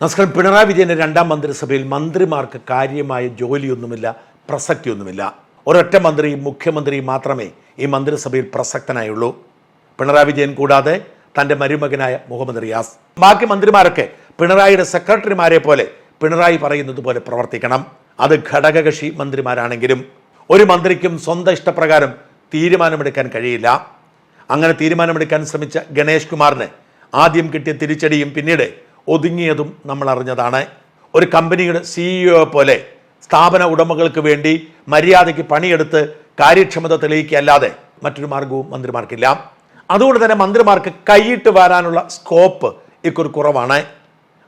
നമസ്കാരം. പിണറായി വിജയന്റെ രണ്ടാം മന്ത്രിസഭയിൽ മന്ത്രിമാർക്ക് കാര്യമായ ജോലിയൊന്നുമില്ല പ്രസക്തിയൊന്നുമില്ല. ഒരൊറ്റ മന്ത്രിയും മുഖ്യമന്ത്രിയും മാത്രമേ ഈ മന്ത്രിസഭയിൽ പ്രസക്തനായുള്ളൂ. പിണറായി വിജയൻ കൂടാതെ തന്റെ മരുമകനായ മുഹമ്മദ് റിയാസ്. ബാക്കി മന്ത്രിമാരൊക്കെ പിണറായിയുടെ സെക്രട്ടറിമാരെ പോലെ പിണറായി പറയുന്നത് പോലെ പ്രവർത്തിക്കണം. അത് ഘടകകക്ഷി മന്ത്രിമാരാണെങ്കിലും ഒരു മന്ത്രിക്കും സ്വന്തം ഇഷ്ടപ്രകാരം തീരുമാനമെടുക്കാൻ കഴിയില്ല. അങ്ങനെ തീരുമാനമെടുക്കാൻ ശ്രമിച്ച ഗണേഷ് കുമാറിന് ആദ്യം കിട്ടിയ തിരിച്ചടിയും പിന്നീട് ഒതുങ്ങിയതും നമ്മൾ അറിഞ്ഞതാണ് ഒരു കമ്പനിയുടെ സിഇഒ പോലെ സ്ഥാപന ഉടമകൾക്ക് വേണ്ടി മര്യാദയ്ക്ക് പണിയെടുത്ത് കാര്യക്ഷമത തെളിയിക്കുകയല്ലാതെ മറ്റൊരു മാർഗവും മന്ത്രിമാർക്കില്ല. അതുകൊണ്ട് തന്നെ മന്ത്രിമാർക്ക് കൈയിട്ട് വരാനുള്ള സ്കോപ്പ് ഇക്കൊരു കുറവാണ്.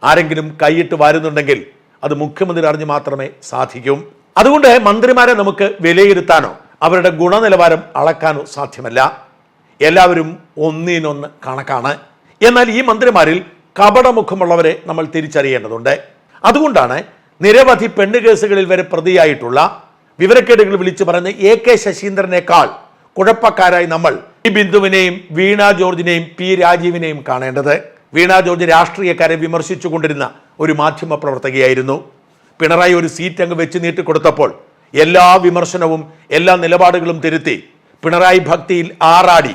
ആരെങ്കിലും കൈയിട്ട് വരുന്നുണ്ടെങ്കിൽ അത് മുഖ്യമന്ത്രി അറിഞ്ഞ് മാത്രമേ സാധിക്കൂ. അതുകൊണ്ട് മന്ത്രിമാരെ നമുക്ക് വിലയിരുത്താനോ അവരുടെ ഗുണനിലവാരം അളക്കാനോ സാധ്യമല്ല. എല്ലാവരും ഒന്നിനൊന്ന് കണക്കാണ്. എന്നാൽ ഈ മന്ത്രിമാരിൽ കപടമുഖമുള്ളവരെ നമ്മൾ തിരിച്ചറിയേണ്ടതുണ്ട്. അതുകൊണ്ടാണ് നിരവധി പെണ്ണ് കേസുകളിൽ വരെ പ്രതിയായിട്ടുള്ള വിവരക്കേടുകൾ വിളിച്ചു പറഞ്ഞ് എ കെ ശശീന്ദ്രനേക്കാൾ കുഴപ്പക്കാരായി നമ്മൾ ഈ ബിന്ദുവിനെയും വീണ ജോർജിനെയും പി രാജീവിനെയും കാണേണ്ടത്. വീണ ജോർജ് രാഷ്ട്രീയക്കാരെ വിമർശിച്ചുകൊണ്ടിരുന്ന ഒരു മാധ്യമ പ്രവർത്തകയായിരുന്നു. പിണറായി ഒരു സീറ്റ് അങ്ങ് വെച്ച് നീട്ടിക്കൊടുത്തപ്പോൾ എല്ലാ വിമർശനവും എല്ലാ നിലപാടുകളും തിരുത്തി പിണറായി ഭക്തിയിൽ ആറാടി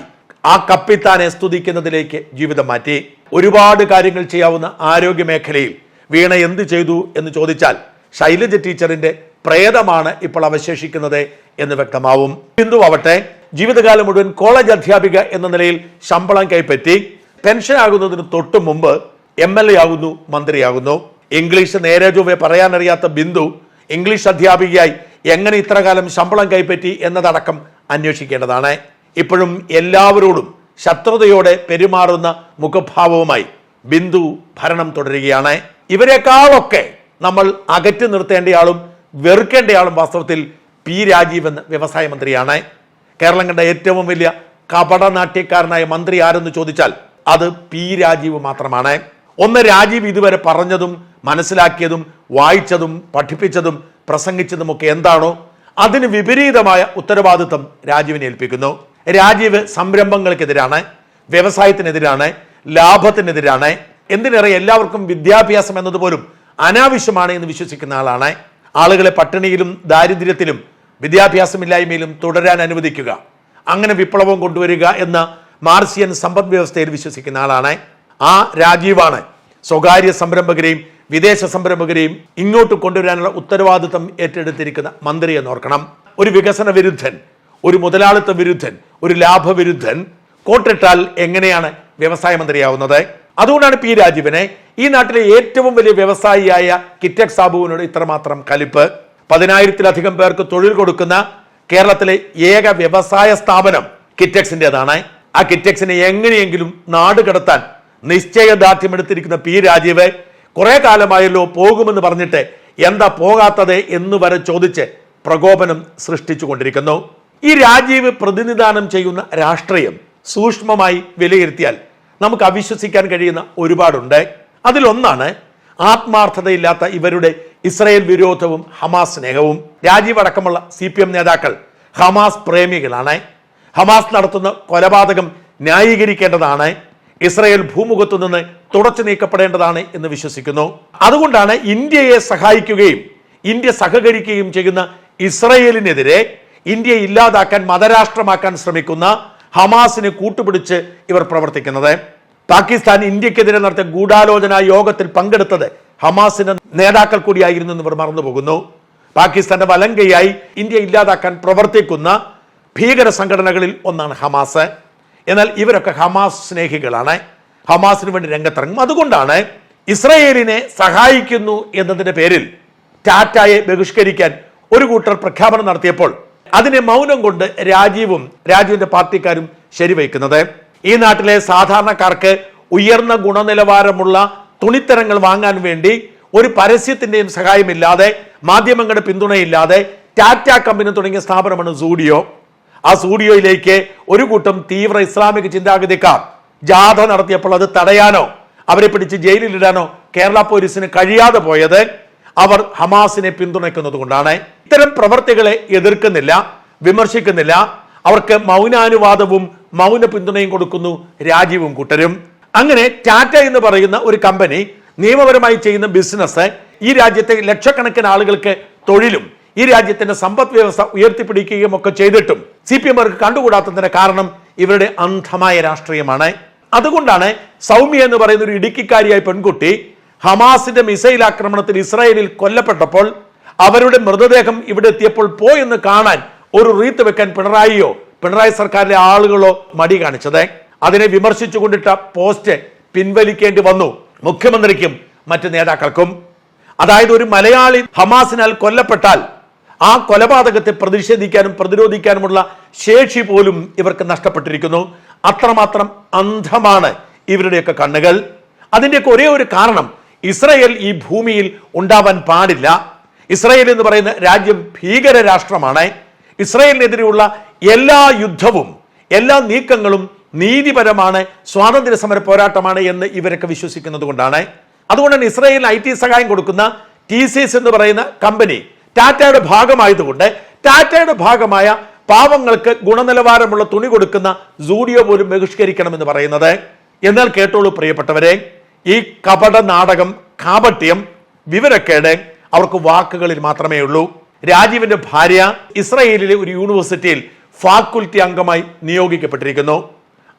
ആ കപ്പിത്താനെ സ്തുതിക്കുന്നതിലേക്ക് ജീവിതം മാറ്റി. ഒരുപാട് കാര്യങ്ങൾ ചെയ്യാവുന്ന ആരോഗ്യ മേഖലയിൽ വീണ എന്ത് ചെയ്തു എന്ന് ചോദിച്ചാൽ ശൈലജ ടീച്ചറിന്റെ പ്രേതമാണ് ഇപ്പോൾ അവശേഷിക്കുന്നത് എന്ന് വ്യക്തമാവും. ബിന്ദു ആവട്ടെ ജീവിതകാലം മുഴുവൻ കോളേജ് അധ്യാപിക എന്ന നിലയിൽ ശമ്പളം കൈപ്പറ്റി പെൻഷൻ ആകുന്നതിന് തൊട്ടു മുമ്പ് എം എൽ എ ആകുന്നു മന്ത്രിയാകുന്നു. ഇംഗ്ലീഷ് നേരെ ചൊവ്വെ പറയാനറിയാത്ത ബിന്ദു ഇംഗ്ലീഷ് അധ്യാപികയായി എങ്ങനെ ഇത്രകാലം ശമ്പളം കൈപ്പറ്റി എന്നതടക്കം അന്വേഷിക്കേണ്ടതാണ്. ഇപ്പോഴും എല്ലാവരോടും ശത്രുതയോടെ പെരുമാറുന്ന മുഖഭാവവുമായി ബിന്ദു ഭരണം തുടരുകയാണ്. ഇവരെക്കാളൊക്കെ നമ്മൾ അകറ്റി നിർത്തേണ്ടയാളും വെറുക്കേണ്ടയാളും വാസ്തവത്തിൽ പി രാജീവ് എന്ന വ്യവസായ മന്ത്രിയാണ്. കേരളം കണ്ട ഏറ്റവും വലിയ കപടനാട്യക്കാരനായ മന്ത്രി ആരെന്ന് ചോദിച്ചാൽ അത് പി രാജീവ് മാത്രമാണ്. ഒന്ന് രാജീവ് ഇതുവരെ പറഞ്ഞതും മനസ്സിലാക്കിയതും വായിച്ചതും പഠിപ്പിച്ചതും പ്രസംഗിച്ചതുമൊക്കെ എന്താണോ അതിന് വിപരീതമായ ഉത്തരവാദിത്വം രാജീവിനെ ഏൽപ്പിക്കുന്നു. രാജീവ് സംരംഭങ്ങൾക്കെതിരാണ് വ്യവസായത്തിനെതിരാണ് ലാഭത്തിനെതിരാണ് എന്തിനേറെ എല്ലാവർക്കും വിദ്യാഭ്യാസം എന്നതുപോലും അനാവശ്യമാണ് എന്ന് വിശ്വസിക്കുന്ന ആളാണ്. ആളുകളെ പട്ടിണിയിലും ദാരിദ്ര്യത്തിലും വിദ്യാഭ്യാസമില്ലായ്മയിലും തുടരാൻ അനുവദിക്കുക അങ്ങനെ വിപ്ലവം കൊണ്ടുവരിക എന്ന മാർസിയൻ സമ്പദ് വ്യവസ്ഥയിൽ വിശ്വസിക്കുന്ന ആളാണ്. ആ രാജീവാണ് സ്വകാര്യ സംരംഭകരെയും വിദേശ സംരംഭകരെയും ഇങ്ങോട്ട് കൊണ്ടുവരാനുള്ള ഉത്തരവാദിത്വം ഏറ്റെടുത്തിരിക്കുന്ന മന്ത്രി എന്നോർക്കണം ഒരു വികസന വിരുദ്ധൻ ഒരു മുതലാളിത്ത വിരുദ്ധൻ ഒരു ലാഭവിരുദ്ധൻ കോട്ടിട്ടാൽ എങ്ങനെയാണ് വ്യവസായ മന്ത്രിയാവുന്നത്? അതുകൊണ്ടാണ് പി രാജീവനെ ഈ നാട്ടിലെ ഏറ്റവും വലിയ വ്യവസായിയായ കിറ്റക് സാബുവിനോട് ഇത്രമാത്രം കലിപ്പ്. പതിനായിരത്തിലധികം പേർക്ക് തൊഴിൽ കൊടുക്കുന്ന കേരളത്തിലെ ഏക വ്യവസായ സ്ഥാപനം കിറ്റക്സിന്റെതാണ്. ആ കിറ്റക്സിനെ എങ്ങനെയെങ്കിലും നാട് കടത്താൻ നിശ്ചയദാർഢ്യം എടുത്തിരിക്കുന്ന പി രാജീവ് കുറെ കാലമായല്ലോ പോകുമെന്ന് പറഞ്ഞിട്ട് എന്താ പോകാത്തത് എന്ന് വരെ ചോദിച്ച് പ്രകോപനം സൃഷ്ടിച്ചു കൊണ്ടിരിക്കുന്നു ഈ രാജീവ് പ്രതിനിധാനം ചെയ്യുന്ന രാഷ്ട്രീയം സൂക്ഷ്മമായി വിലയിരുത്തിയാൽ നമുക്ക് അവിശ്വസിക്കാൻ കഴിയുന്ന ഒരുപാടുണ്ട്. അതിലൊന്നാണ് ആത്മാർത്ഥതയില്ലാത്ത ഇവരുടെ ഇസ്രയേൽ വിരോധവും ഹമാസ് സ്നേഹവും. രാജീവ് അടക്കമുള്ള സി പി എം നേതാക്കൾ ഹമാസ് പ്രേമികളാണ്. ഹമാസ് നടത്തുന്ന കൊലപാതകം ന്യായീകരിക്കേണ്ടതാണ്. ഇസ്രയേൽ ഭൂമുഖത്തു നിന്ന് തുടച്ചു നീക്കപ്പെടേണ്ടതാണ് എന്ന് വിശ്വസിക്കുന്നു. അതുകൊണ്ടാണ് ഇന്ത്യയെ സഹായിക്കുകയും ഇന്ത്യ സഹകരിക്കുകയും ചെയ്യുന്ന ഇസ്രയേലിനെതിരെ ഇന്ത്യയെ ഇല്ലാതാക്കാൻ മതരാഷ്ട്രമാക്കാൻ ശ്രമിക്കുന്ന ഹമാസിനെ കൂട്ടുപിടിച്ച് ഇവർ പ്രവർത്തിക്കുന്നത്. പാകിസ്ഥാൻ ഇന്ത്യക്കെതിരെ നടത്തിയ ഗൂഢാലോചന യോഗത്തിൽ പങ്കെടുത്തത് ഹമാസിന്റെ നേതാക്കൾ കൂടിയായിരുന്നു എന്ന് ഇവർ മറന്നുപോകുന്നു. പാകിസ്ഥാന്റെ വലങ്കയായി ഇന്ത്യ ഇല്ലാതാക്കാൻ പ്രവർത്തിക്കുന്ന ഭീകര സംഘടനകളിൽ ഒന്നാണ് ഹമാസ്. എന്നാൽ ഇവരൊക്കെ ഹമാസ് സ്നേഹികളാണ്. ഹമാസിന് വേണ്ടി രംഗത്തിറങ്ങും. അതുകൊണ്ടാണ് ഇസ്രയേലിനെ സഹായിക്കുന്നു എന്നതിന്റെ പേരിൽ ടാറ്റായെ ബഹിഷ്കരിക്കാൻ ഒരു കൂട്ടർ പ്രഖ്യാപനം നടത്തിയപ്പോൾ അതിനെ മൗനം കൊണ്ട് രാജീവും രാജീവിന്റെ പാർട്ടിക്കാരും ശരിവയ്ക്കുന്നത്. ഈ നാട്ടിലെ സാധാരണക്കാർക്ക് ഉയർന്ന ഗുണനിലവാരമുള്ള തുണിത്തരങ്ങൾ വാങ്ങാൻ വേണ്ടി ഒരു പരസ്യത്തിന്റെയും സഹായമില്ലാതെ മാധ്യമങ്ങളുടെ പിന്തുണയില്ലാതെ ടാറ്റ കമ്പനി തുടങ്ങിയ സ്ഥാപനമാണ് സൂഡിയോ. ആ സൂഡിയോയിലേക്ക് ഒരു കൂട്ടം തീവ്ര ഇസ്ലാമിക ചിന്താഗതിക്കാർ ജാഥ നടത്തിയപ്പോൾ അത് തടയാനോ അവരെ പിടിച്ച് ജയിലിലിടാനോ കേരള പോലീസിന് കഴിയാതെ പോയത് അവർ ഹമാസിനെ പിന്തുണയ്ക്കുന്നത് കൊണ്ടാണ് ഇത്തരം പ്രവർത്തികളെ എതിർക്കുന്നില്ല വിമർശിക്കുന്നില്ല. അവർക്ക് മൗനാനുവാദവും മൗന പിന്തുണയും കൊടുക്കുന്നു രാജീവും കൂട്ടരും. അങ്ങനെ ടാറ്റ എന്ന് പറയുന്ന ഒരു കമ്പനി നിയമപരമായി ചെയ്യുന്ന ബിസിനസ് ഈ രാജ്യത്തെ ലക്ഷക്കണക്കിന് ആളുകൾക്ക് തൊഴിലും ഈ രാജ്യത്തിന്റെ സമ്പദ് വ്യവസ്ഥ ഉയർത്തിപ്പിടിക്കുകയും ഒക്കെ ചെയ്തിട്ടും സി പി എമ്മാർക്ക് കണ്ടുകൂടാത്തതിന്റെ കാരണം ഇവരുടെ അന്ധമായ രാഷ്ട്രീയമാണ്. അതുകൊണ്ടാണ് സൗമ്യ എന്ന് പറയുന്ന ഒരു ഇടുക്കിക്കാരിയായ പെൺകുട്ടി ഹമാസിന്റെ മിസൈൽ ആക്രമണത്തിൽ ഇസ്രായേലിൽ കൊല്ലപ്പെട്ടപ്പോൾ അവരുടെ മൃതദേഹം ഇവിടെ എത്തിയപ്പോൾ പോയെന്ന് കാണാൻ ഒരു റീത്ത് വെക്കാൻ പിണറായിയോ പിണറായി സർക്കാരിലെ ആളുകളോ മടി കാണിച്ചത്. അതിനെ വിമർശിച്ചുകൊണ്ടിട്ട പോസ്റ്റ് പിൻവലിക്കേണ്ടി വന്നു. മുഖ്യമന്ത്രിക്കും മറ്റ് നേതാക്കൾക്കും. അതായത് ഒരു മലയാളി ഹമാസിനാൽ കൊല്ലപ്പെട്ടാൽ ആ കൊലപാതകത്തെ പ്രതിഷേധിക്കാനും പ്രതിരോധിക്കാനുമുള്ള ശേഷി പോലും ഇവർക്ക് നഷ്ടപ്പെട്ടിരിക്കുന്നു. അത്രമാത്രം അന്ധമാണ് ഇവരുടെയൊക്കെ കണ്ണുകൾ. അതിന്റെയൊക്കെ ഒരേ ഒരു കാരണം ഇസ്രയേൽ ഈ ഭൂമിയിൽ ഉണ്ടാവാൻ പാടില്ല. ഇസ്രയേൽ എന്ന് പറയുന്ന രാജ്യം ഭീകര രാഷ്ട്രമാണ്. ഇസ്രയേലിനെതിരെയുള്ള എല്ലാ യുദ്ധവും എല്ലാ നീക്കങ്ങളും നീതിപരമാണ് സ്വാതന്ത്ര്യ സമര പോരാട്ടമാണ് എന്ന് ഇവരൊക്കെ വിശ്വസിക്കുന്നത് കൊണ്ടാണ്. അതുകൊണ്ടാണ് ഇസ്രയേൽ ഐ ടി സഹായം കൊടുക്കുന്ന ടി സി എസ് എന്ന് പറയുന്ന കമ്പനി ടാറ്റയുടെ ഭാഗമായതുകൊണ്ട് ടാറ്റയുടെ ഭാഗമായ പാവങ്ങൾക്ക് ഗുണനിലവാരമുള്ള തുണി കൊടുക്കുന്ന സൂഡിയോ പോലും ബഹിഷ്കരിക്കണമെന്ന് പറയുന്നത്. എന്നാൽ കേട്ടോളൂ പ്രിയപ്പെട്ടവരെ ഈ കപട നാടകം കാപട്യം വിവരക്കേട് അവർക്ക് വാക്കുകളിൽ മാത്രമേ ഉള്ളൂ. രാജീവിന്റെ ഭാര്യ ഇസ്രയേലിലെ ഒരു യൂണിവേഴ്സിറ്റിയിൽ ഫാക്കൽറ്റി അംഗമായി നിയോഗിക്കപ്പെട്ടിരിക്കുന്നു.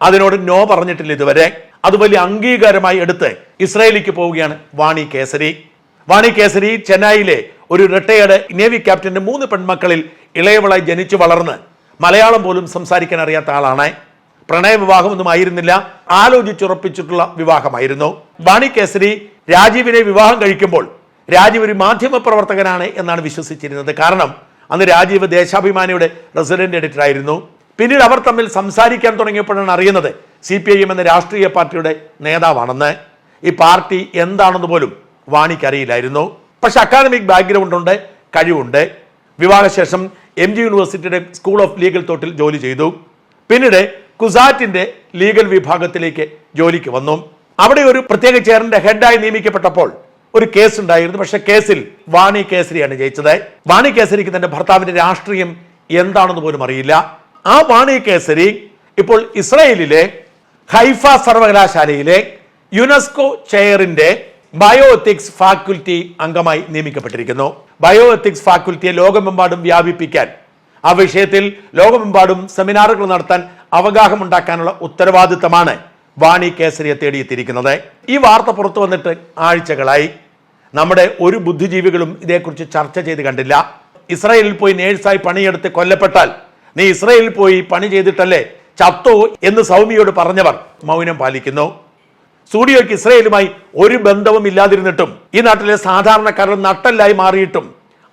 അതിനോട് നോ പറഞ്ഞിട്ടില്ല ഇതുവരെ. അത് വലിയ അംഗീകാരമായി എടുത്ത് ഇസ്രയേലിലേക്ക് പോവുകയാണ് വാണി കേസരി. വാണി കേസരി ചെന്നൈയിലെ ഒരു റിട്ടയേർഡ് നേവി ക്യാപ്റ്റന്റെ മൂന്ന് പെൺമക്കളിൽ ഇളയവളായി ജനിച്ചു വളർന്ന് മലയാളം പോലും സംസാരിക്കാൻ അറിയാത്ത ആളാണ്. പ്രണയവിവാഹമൊന്നും ആയിരുന്നില്ല. ആലോചിച്ചുറപ്പിച്ചിട്ടുള്ള വിവാഹമായിരുന്നു. വാണി കേസരി രാജീവിനെ വിവാഹം കഴിക്കുമ്പോൾ രാജീവ് ഒരു മാധ്യമ പ്രവർത്തകനാണ് എന്നാണ് വിശ്വസിച്ചിരുന്നത്. കാരണം അന്ന് രാജീവ് ദേശാഭിമാനിയുടെ റെസിഡന്റ് എഡിറ്റർ ആയിരുന്നു. പിന്നീട് അവർ തമ്മിൽ സംസാരിക്കാൻ തുടങ്ങിയപ്പോഴാണ് അറിയുന്നത് സി പി ഐ എം എന്ന രാഷ്ട്രീയ പാർട്ടിയുടെ നേതാവാണെന്ന്. ഈ പാർട്ടി എന്താണെന്ന് പോലും വാണിക്കറിയില്ലായിരുന്നു. പക്ഷെ അക്കാദമിക് ബാക്ക്ഗ്രൗണ്ട് ഉണ്ട് കഴിവുണ്ട്. വിവാഹശേഷം എം ജി യൂണിവേഴ്സിറ്റിയുടെ സ്കൂൾ ഓഫ് ലീഗൽ തോട്ടിൽ ജോലി ചെയ്തു. പിന്നീട് കുസാറ്റിന്റെ ലീഗൽ വിഭാഗത്തിലേക്ക് ജോലിക്ക് വന്നു. അവിടെ ഒരു പ്രത്യേക ചെയറിന്റെ ഹെഡായി നിയമിക്കപ്പെട്ടപ്പോൾ ഒരു കേസ് ഉണ്ടായിരുന്നു. പക്ഷെ കേസിൽ വാണി കേസരിയാണ് ജയിച്ചത്. വാണി കേസരിക്ക് തന്റെ ഭർത്താവിന്റെ രാഷ്ട്രീയം എന്താണെന്ന് പോലും അറിയില്ല. ആ വാണി കേസരി ഇപ്പോൾ ഇസ്രയേലിലെ ഹൈഫ സർവകലാശാലയിലെ യുനെസ്കോ ചെയറിന്റെ ബയോ എത്തിക്സ് ഫാക്കൽറ്റി അംഗമായി നിയമിക്കപ്പെട്ടിരിക്കുന്നു. ബയോ എത്തിക്സ് ഫാക്കൽറ്റിയെ ലോകമെമ്പാടും വ്യാപിപ്പിക്കാൻ ആ വിഷയത്തിൽ ലോകമെമ്പാടും സെമിനാറുകൾ നടത്താൻ അവഗാഹമുണ്ടാക്കാനുള്ള ഉത്തരവാദിത്തമാണ് വാണി കേസരിയെ തേടിയെത്തിയിരിക്കുന്നത്. ഈ വാർത്ത പുറത്തു വന്നിട്ട് ആഴ്ചകളായി. നമ്മുടെ ഒരു ബുദ്ധിജീവികളും ഇതേക്കുറിച്ച് ചർച്ച ചെയ്ത് കണ്ടില്ല. ഇസ്രായേലിൽ പോയി നേഴ്സായി പണിയെടുത്ത് കൊല്ലപ്പെട്ടാൽ നീ ഇസ്രായേലിൽ പോയി പണി ചെയ്തിട്ടല്ലേ ചത്തോ എന്ന് സൗമ്യയോട് പറഞ്ഞവർ മൗനം പാലിക്കുന്നു. സൂര്യോയ്ക്ക് ഇസ്രയേലുമായി ഒരു ബന്ധവും ഇല്ലാതിരുന്നിട്ടും ഈ നാട്ടിലെ സാധാരണക്കാരുടെ നട്ടല്ലായി മാറിയിട്ടും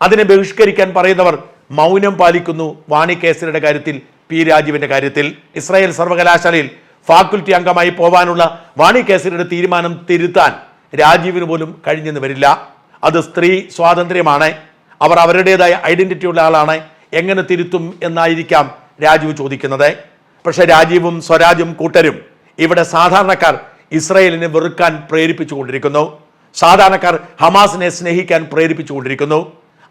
അതിനെ ബഹിഷ്കരിക്കാൻ പറയുന്നവർ മൗനം പാലിക്കുന്നു വാണി കേസരിയുടെ കാര്യത്തിൽ പി രാജീവിന്റെ കാര്യത്തിൽ. ഇസ്രായേൽ സർവകലാശാലയിൽ ഫാക്കൽറ്റി അംഗമായി പോവാനുള്ള വാണി കേസരിയുടെ തീരുമാനം തിരുത്താൻ രാജീവിന് പോലും കഴിഞ്ഞെന്ന് വരില്ല. അത് സ്ത്രീ സ്വാതന്ത്ര്യമാണ്. അവർ അവരുടേതായ ഐഡന്റിറ്റി ഉള്ള ആളാണ്. എങ്ങനെ തിരുത്തും എന്നായിരിക്കാം രാജീവ് ചോദിക്കുന്നത്. പക്ഷേ രാജീവും സ്വരാജും കൂട്ടരും ഇവിടെ സാധാരണക്കാർ ഇസ്രയേലിനെ വെറുക്കാൻ പ്രേരിപ്പിച്ചുകൊണ്ടിരിക്കുന്നു. സാധാരണക്കാർ ഹമാസിനെ സ്നേഹിക്കാൻ പ്രേരിപ്പിച്ചുകൊണ്ടിരിക്കുന്നു.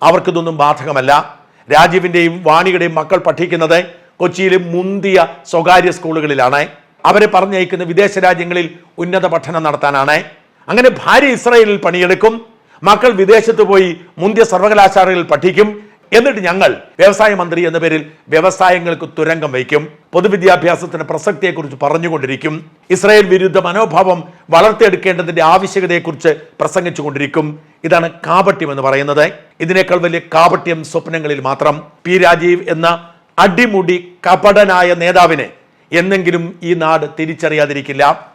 അവർക്കിതൊന്നും ബാധകമല്ല. രാജീവിന്റെയും വാണിയുടെയും മക്കൾ പഠിക്കുന്നത് കൊച്ചിയിലെ മുന്തിയ സ്വകാര്യ സ്കൂളുകളിലാണ്. അവരെ പറഞ്ഞയക്കുന്ന വിദേശ രാജ്യങ്ങളിൽ ഉന്നത പഠനം നടത്താനാണ്. അങ്ങനെ ഭാര്യ ഇസ്രായേലിൽ പണിയെടുക്കും മക്കൾ വിദേശത്ത് പോയി മുന്തിയ സർവകലാശാലകളിൽ പഠിക്കും എന്നിട്ട് ഞങ്ങൾ വ്യവസായ മന്ത്രി എന്ന പേരിൽ വ്യവസായങ്ങൾക്ക് തുരങ്കം വയ്ക്കും. പൊതുവിദ്യാഭ്യാസത്തിന്റെ പ്രസക്തിയെക്കുറിച്ച് പറഞ്ഞുകൊണ്ടിരിക്കും. ഇസ്രായേൽ വിരുദ്ധ മനോഭാവം വളർത്തിയെടുക്കേണ്ടതിന്റെ ആവശ്യകതയെക്കുറിച്ച് പ്രസംഗിച്ചുകൊണ്ടിരിക്കും. ഇതാണ് കാപട്യം എന്ന് പറയുന്നത്. ഇതിനേക്കാൾ വലിയ കാപട്യം സ്വപ്നങ്ങളിൽ മാത്രം. പി രാജീവ് എന്ന അടിമുടി കപടനായ നേതാവിനെ എന്നെങ്കിലും ഈ നാട് തിരിച്ചറിയാതിരിക്കില്ല.